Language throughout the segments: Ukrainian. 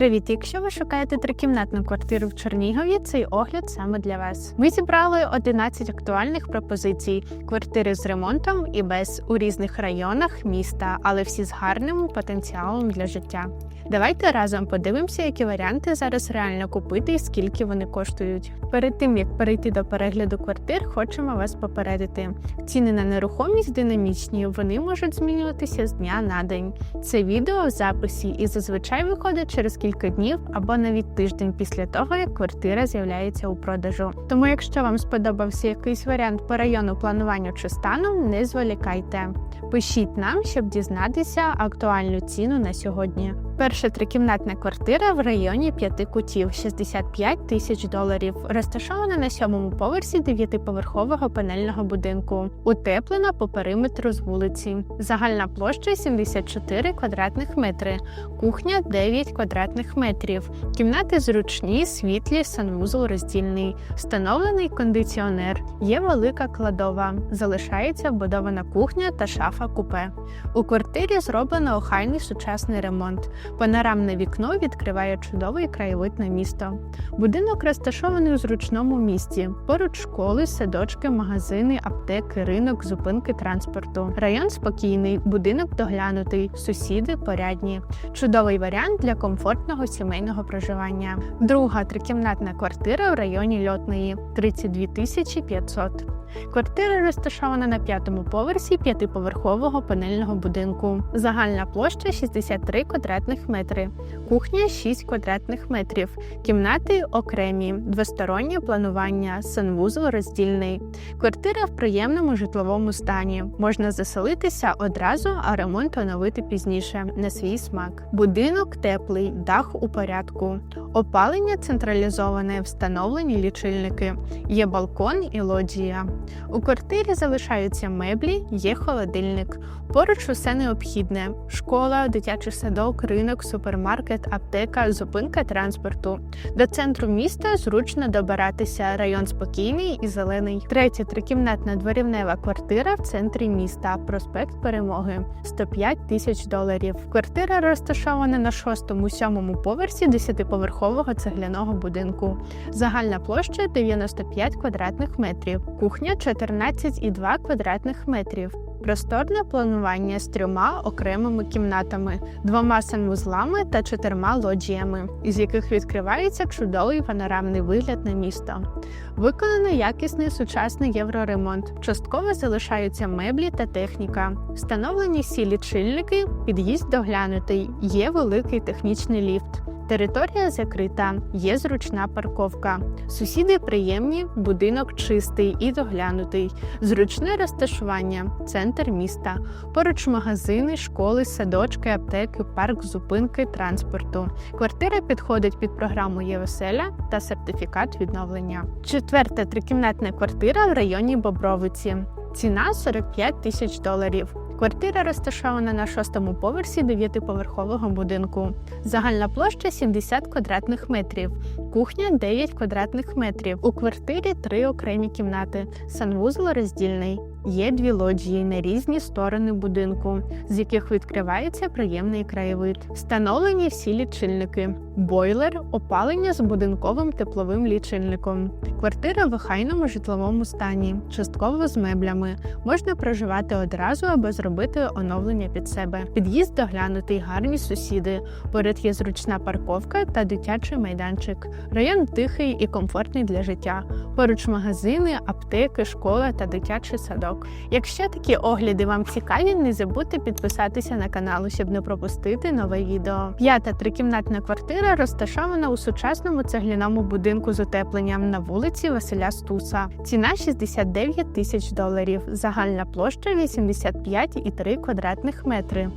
Привіт! Якщо ви шукаєте трикімнатну квартиру в Чернігові, цей огляд саме для вас. Ми зібрали 11 актуальних пропозицій: квартири з ремонтом і без у різних районах міста, але всі з гарним потенціалом для життя. Давайте разом подивимося, які варіанти зараз реально купити і скільки вони коштують. Перед тим як перейти до перегляду квартир, хочемо вас попередити. Ціни на нерухомість динамічні, вони можуть змінюватися з дня на день. Це відео в записі і зазвичай виходить через кілька днів або навіть тиждень після того, як квартира з'являється у продажу. Тому, якщо вам сподобався якийсь варіант по району планування чи стану, не зволікайте. Пишіть нам, щоб дізнатися актуальну ціну на сьогодні. Перша трикімнатна квартира в районі п'яти кутів 65 тисяч доларів, розташована на сьомому поверсі дев'ятиповерхового панельного будинку, утеплена по периметру з вулиці. Загальна площа 74 квадратних метри, кухня 9 квадратних метрів, кімнати зручні, світлі, санвузол роздільний, встановлений кондиціонер, є велика кладова, залишається вбудована кухня та шафа купе. У квартирі зроблено охайний сучасний ремонт. Панорамне вікно відкриває чудовий краєвид на місто. Будинок розташований у зручному місті. Поруч школи, садочки, магазини, аптеки, ринок, зупинки транспорту. Район спокійний, будинок доглянутий, сусіди порядні. Чудовий варіант для комфортного сімейного проживання. Друга трикімнатна квартира в районі Льотної 32 тисячі 500. Квартира розташована на п'ятому поверсі п'ятиповерхового панельного будинку. Загальна площа 63 квадратних метри, кухня 6 квадратних метрів, кімнати окремі, двостороннє планування, санвузол роздільний. Квартира в приємному житловому стані. Можна заселитися одразу, а ремонт оновити пізніше на свій смак. Будинок теплий, дах у порядку. Опалення централізоване, встановлені лічильники. Є балкон і лоджія. У квартирі залишаються меблі, є холодильник. Поруч усе необхідне: школа, дитячий садок, ринок, супермаркет, аптека, зупинка транспорту. До центру міста зручно добиратися. Район спокійний і зелений. Третя трикімнатна дворівнева квартира в центрі міста. Проспект Перемоги 105 тисяч доларів. Квартира розташована на шостому-сьомому поверсі 10-поверхового цегляного будинку. Загальна площа 95 квадратних метрів. Кухня 14,2 квадратних метрів. Просторне планування з трьома окремими кімнатами, двома санвузлами та чотирма лоджіями, із яких відкривається чудовий панорамний вигляд на місто. Виконано якісний сучасний євроремонт. Частково залишаються меблі та техніка. Встановлені всі лічильники, під'їзд доглянутий, є великий технічний ліфт. Територія закрита, є зручна парковка. Сусіди приємні, будинок чистий і доглянутий, зручне розташування, центр міста, поруч магазини, школи, садочки, аптеки, парк, зупинки, транспорту. Квартира підходить під програму ЄВСЕЛЯ та сертифікат відновлення. Четверта трикімнатна квартира в районі Бобровиці. Ціна 45 тисяч доларів. Квартира розташована на шостому поверсі дев'ятиповерхового будинку. Загальна площа 70 квадратних метрів, кухня 9 квадратних метрів. У квартирі три окремі кімнати, санвузол роздільний. Є дві лоджії на різні сторони будинку, з яких відкривається приємний краєвид. Встановлені всі лічильники, бойлер, опалення з будинковим тепловим лічильником. Квартира в охайному житловому стані, частково з меблями. Можна проживати одразу або зробити оновлення під себе. Під'їзд доглянутий, гарні сусіди. Поряд є зручна парковка та дитячий майданчик. Район тихий і комфортний для життя. Поруч магазини, аптеки, школа та дитячий садок. Якщо такі огляди вам цікаві, не забудьте підписатися на канал, щоб не пропустити нове відео. П'ята трикімнатна квартира розташована у сучасному цегляному будинку з утепленням на вулиці Василя Стуса. Ціна 69 тисяч доларів. Загальна площа 85,3 квадратних метри.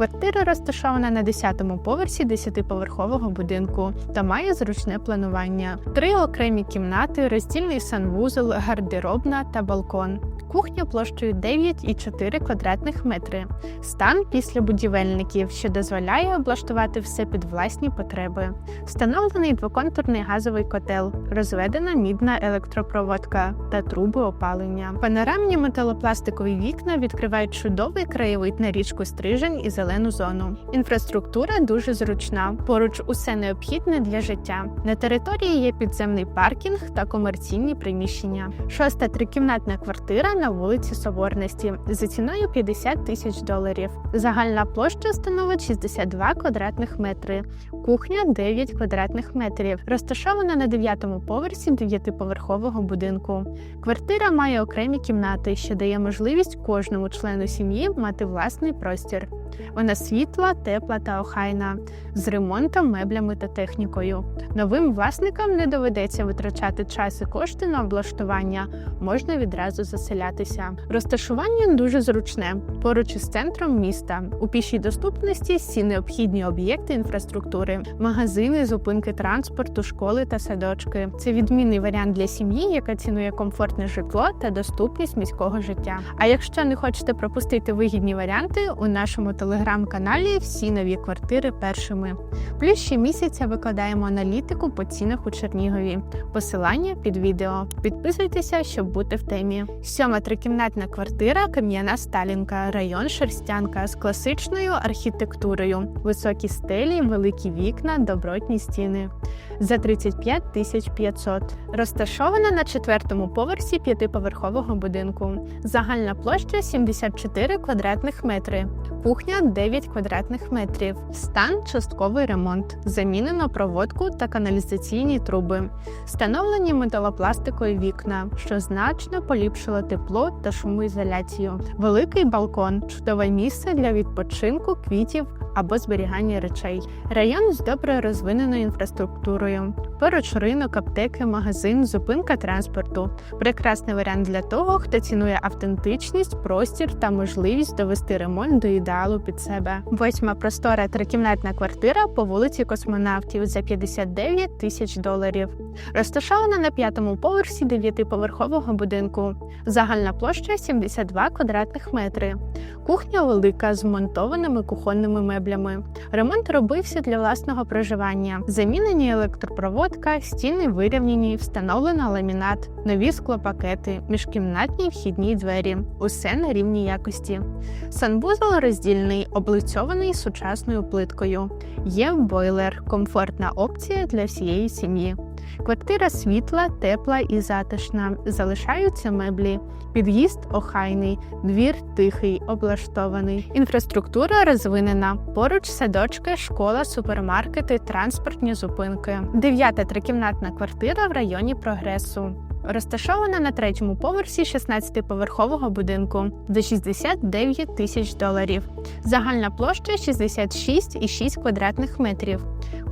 Квартира розташована на 10-му поверсі 10-поверхового будинку та має зручне планування. Три окремі кімнати, роздільний санвузол, гардеробна та балкон. Кухня площею 9,4 квадратних метри. Стан після будівельників, що дозволяє облаштувати все під власні потреби. Встановлений двоконтурний газовий котел, розведена мідна електропроводка та труби опалення. Панорамні металопластикові вікна відкривають чудовий краєвид на річку Стрижень і зелену зону. Інфраструктура дуже зручна. Поруч усе необхідне для життя. На території є підземний паркінг та комерційні приміщення. Шоста трикімнатна квартира на вулиці Соборності за ціною 50 тисяч доларів. Загальна площа становить 62 квадратних метри. Кухня 9 квадратних метрів. Розташована на 9-му поверсі 9-поверхового будинку. Квартира має окремі кімнати, що дає можливість кожному члену сім'ї мати власний простір. Вона світла, тепла та охайна, з ремонтом, меблями та технікою. Новим власникам не доведеться витрачати час і кошти на облаштування, можна відразу заселятися. Розташування дуже зручне, поруч із центром міста. У пішій доступності всі необхідні об'єкти інфраструктури, магазини, зупинки транспорту, школи та садочки. Це відмінний варіант для сім'ї, яка цінує комфортне житло та доступність міського життя. А якщо не хочете пропустити вигідні варіанти, у нашому телеграм-каналі всі нові квартири першими. Плюс щомісяця викладаємо аналітику по цінах у Чернігові. Посилання під відео. Підписуйтеся, щоб бути в темі. Сьома трикімнатна квартира Кам'яна Сталінка, район Шерстянка з класичною архітектурою, високі стелі, великі вікна, добротні стіни. За 35 тисяч 500. Розташована на четвертому поверсі п'ятиповерхового будинку. Загальна площа 74 квадратних метри. Кухня 9 квадратних метрів. Стан частковий ремонт. Замінено проводку та каналізаційні труби. Встановлені металопластикові вікна, що значно поліпшило тепло та шумоізоляцію. Великий балкон чудове місце для відпочинку, квітів або зберігання речей. Район з добре розвиненою інфраструктурою. Поруч ринок, аптеки, магазин, зупинка транспорту. Прекрасний варіант для того, хто цінує автентичність, простір та можливість довести ремонт до ідеалу під себе. Восьма простора трикімнатна квартира по вулиці Космонавтів за 59 тисяч доларів. Розташована на п'ятому поверсі дев'ятиповерхового будинку. Загальна площа 72 квадратних метри. Кухня велика з монтованими кухонними меблями. Ремонт робився для власного проживання. Замінені електропроводка, стіни вирівняні, встановлено ламінат, нові склопакети, міжкімнатні вхідні двері. Усе на рівні якості. Санвузол роздільний, облицьований сучасною плиткою. Є бойлер, комфортна опція для всієї сім'ї. Квартира світла, тепла і затишна. Залишаються меблі. Під'їзд охайний, двір тихий, облаштований. Інфраструктура розвинена. Поруч садочки, школа, супермаркети, транспортні зупинки. Дев'ята трикімнатна квартира в районі прогресу. Розташована на третьому поверсі 16-поверхового будинку за 69 тисяч доларів. Загальна площа 66,6 квадратних метрів.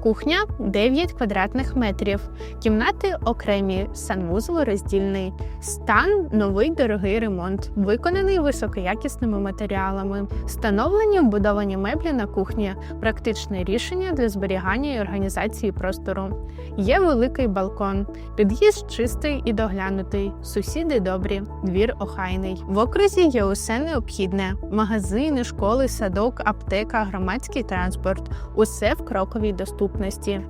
Кухня 9 квадратних метрів. Кімнати окремі, санвузол роздільний. Стан новий дорогий ремонт, виконаний високоякісними матеріалами. Встановлені вбудовані меблі на кухні, практичне рішення для зберігання і організації простору. Є великий балкон, під'їзд чистий і доглянутий, сусіди добрі, двір охайний. В окрузі є усе необхідне: магазини, школи, садок, аптека, громадський транспорт. Усе в кроковій доступності.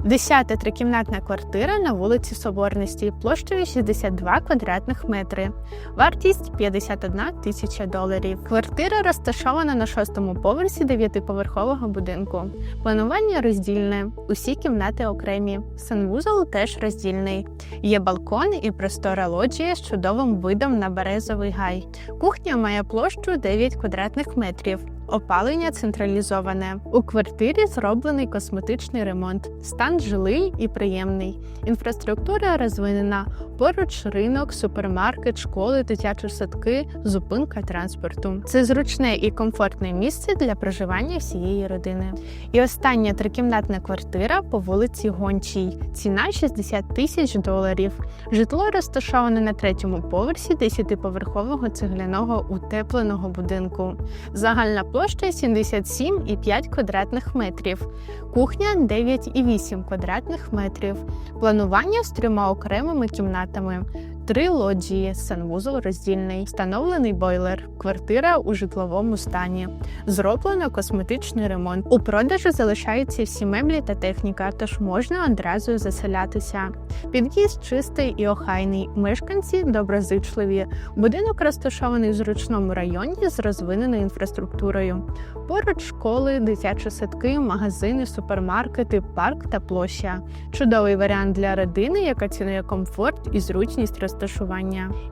Десята трикімнатна квартира на вулиці Соборності, площею 62 квадратних метри. Вартість 51 тисяча доларів. Квартира розташована на шостому поверсі дев'ятиповерхового будинку. Планування роздільне, усі кімнати окремі. Санвузол теж роздільний. Є балкон і простора лоджія з чудовим видом на березовий гай. Кухня має площу 9 квадратних метрів. Опалення централізоване. У квартирі зроблений косметичний ремонт. Стан жилий і приємний. Інфраструктура розвинена. Поруч ринок, супермаркет, школи, дитячі садки, зупинка транспорту. Це зручне і комфортне місце для проживання всієї родини. І остання трикімнатна квартира по вулиці Гончій. Ціна 60 тисяч доларів. Житло розташоване на третьому поверсі 10-поверхового цегляного утепленого будинку. Загальна площа 77,5 квадратних метрів, кухня 9,8 квадратних метрів, планування з трьома окремими кімнатами. Три лоджії, санвузол роздільний, встановлений бойлер, квартира у житловому стані. Зроблено косметичний ремонт. У продажу залишаються всі меблі та техніка, тож можна одразу заселятися. Під'їзд чистий і охайний. Мешканці доброзичливі. Будинок розташований в зручному районі з розвиненою інфраструктурою. Поруч школи, дитячі садки, магазини, супермаркети, парк та площа. Чудовий варіант для родини, яка цінує комфорт і зручність розташування.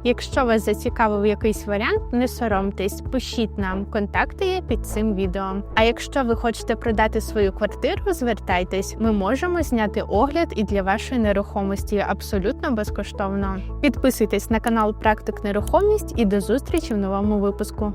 Якщо вас зацікавив якийсь варіант, не соромтесь, пишіть нам. Контакти під цим відео. А якщо ви хочете продати свою квартиру, звертайтесь. Ми можемо зняти огляд і для вашої нерухомості абсолютно безкоштовно. Підписуйтесь на канал Практик Нерухомість і до зустрічі в новому випуску.